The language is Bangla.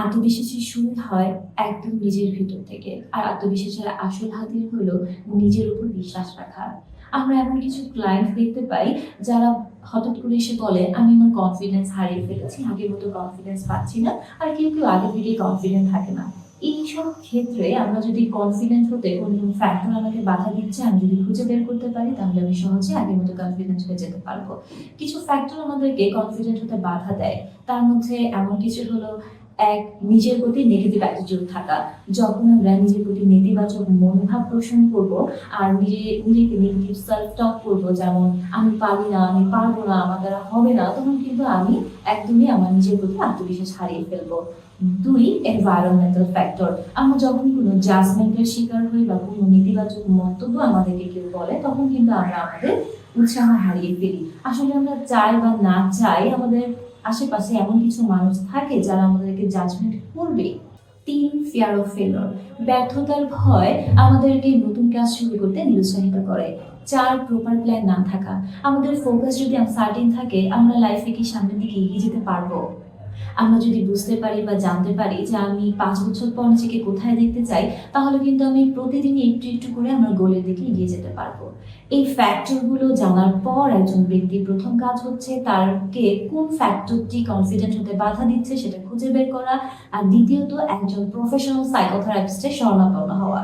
আত্মবিশ্বাসী শুরু হয় একদম নিজের ভিতর থেকে। আর আত্মবিশ্বাসের আসল হাতিয়ার হলো নিজের উপর বিশ্বাস রাখা। আমরা এমন কিছু ক্লায়েন্ট দেখতে পাই যারা হঠাৎ করে এসে বলে, আমি আমার কনফিডেন্স হারিয়ে ফেলেছি, আগের মতো কনফিডেন্স পাচ্ছি না, আর কেউ কেউ আগে থেকেই কনফিডেন্ট থাকে না। এইসব ক্ষেত্রে আমরা যদি কনফিডেন্ট হতে কোনো ফ্যাক্টর আমাকে বাধা দিচ্ছে, আমি যদি খুঁজে বের করতে পারি, তাহলে আমি সহজে আগের মতো কনফিডেন্স হয়ে যেতে পারব। কিছু ফ্যাক্টর আমাদেরকে কনফিডেন্ট হতে বাধা দেয়। তার মধ্যে এমন কিছু হলো এক নিজের প্রতি নেগেটিভ অ্যাটিটিউড থাকা। যখন আমরা নিজের প্রতি নেতিবাচক মনোভাব পোষণ করব আর নিজে, নিজেকে নেগেটিভ সেলফ টক করব, যেমন, আমি পারি না, আমি পারব না, আমার দ্বারা হবে না, তখন কিন্তু আমি একদমই আমার নিজের প্রতি আত্মবিশ্বাস হারিয়ে ফেলব। দুই এনভায়রনমেন্টাল ফ্যাক্টর আমরা যখন কোনো জাজমেন্টের শিকার হই বা কোনো নেতিবাচক মন্তব্য আমাদেরকে কেউ বলে, তখন কিন্তু আমরা আমাদের উৎসাহ হারিয়ে ফেলি। আসলে আমরা চাই বা না চাই আমাদের আশেপাশে এমন কিছু মানুষ থাকে যারা আমাদেরকে জাজমেন্ট করবে। তিন ফিয়ার অফ ফেলর ব্যর্থতার ভয় আমাদেরকে নতুন কাজ শুরু করতে নিরুৎসাহিত করে। চার প্রপার প্ল্যান না থাকা। আমাদের ফোকাস যদি আনসার্টেন থাকে, আমরা লাইফে কি সামনের দিকে এগিয়ে যেতে পারব? আমরা যদি বুঝতে পারি বা জানতে পারি যে আমি পাঁচ বছর পর নিজেকে কোথায় দেখতে চাই, তাহলে কিন্তু আমি প্রতিদিনই একটু একটু করে আমার গোলের দিকে এগিয়ে যেতে পারব। এই ফ্যাক্টরগুলো জানার পর একজন ব্যক্তির প্রথম কাজ হচ্ছে তারকে কোন ফ্যাক্টরটি কনফিডেন্ট হতে বাধা দিচ্ছে সেটা খুঁজে বের করা, আর দ্বিতীয়ত একজন প্রফেশনাল সাইকোথেরাপিস্টের শরণাপন্ন হওয়া।